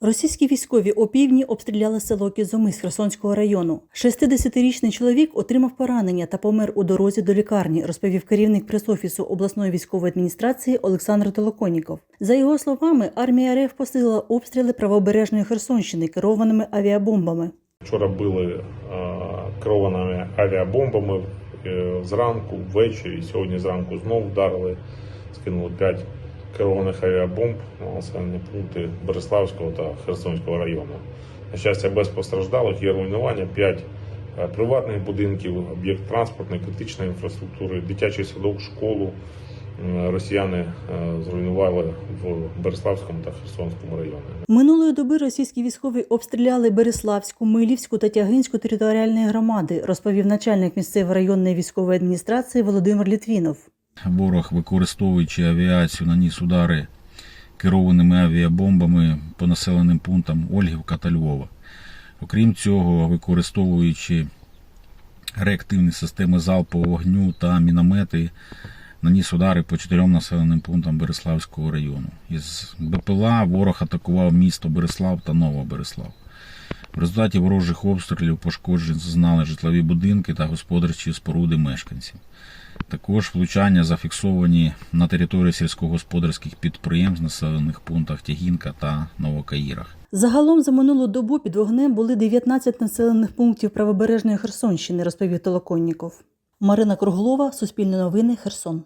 Російські військові опівдні обстріляли село Кізомис Херсонського району. 60-річний чоловік отримав поранення та помер у дорозі до лікарні, розповів керівник пресофісу обласної військової адміністрації Олександр Толоконіков. За його словами, армія РФ посилила обстріли правобережної Херсонщини керованими авіабомбами. Вчора били е, керованими авіабомбами е, зранку, ввечері. Сьогодні зранку знову вдарили, скинули 5 керованих авіабомб на населені пункти Береславського та Херсонського району. На щастя, без постраждалих є руйнування 5 приватних будинків, об'єкт транспортної, критичної інфраструктури, дитячий садок, школу. Росіяни е, зруйнували в Береславському та Херсонському районах. Минулої доби російські військові обстріляли Береславську, Милівську та Тягинську територіальні громади, розповів начальник місцевої районної військової адміністрації Володимир Літвінов. Ворог, використовуючи авіацію, наніс удари керованими авіабомбами по населеним пунктам Ольгівка та Львова. Окрім цього, використовуючи реактивні системи залпового вогню та міномети, наніс удари по чотирьом населеним пунктам Береславського району. Із БПЛА ворог атакував місто Береслав та Новобереслав. В результаті ворожих обстрілів пошкоджень зазнали житлові будинки та господарчі споруди мешканців. Також влучання зафіксовані на території сільськогосподарських підприємств населених пунктах Тягінка та Новокаїрах. Загалом за минулу добу під вогнем були 19 населених пунктів правобережної Херсонщини, розповів Толоконніков. Марина Круглова, Суспільне новини, Херсон.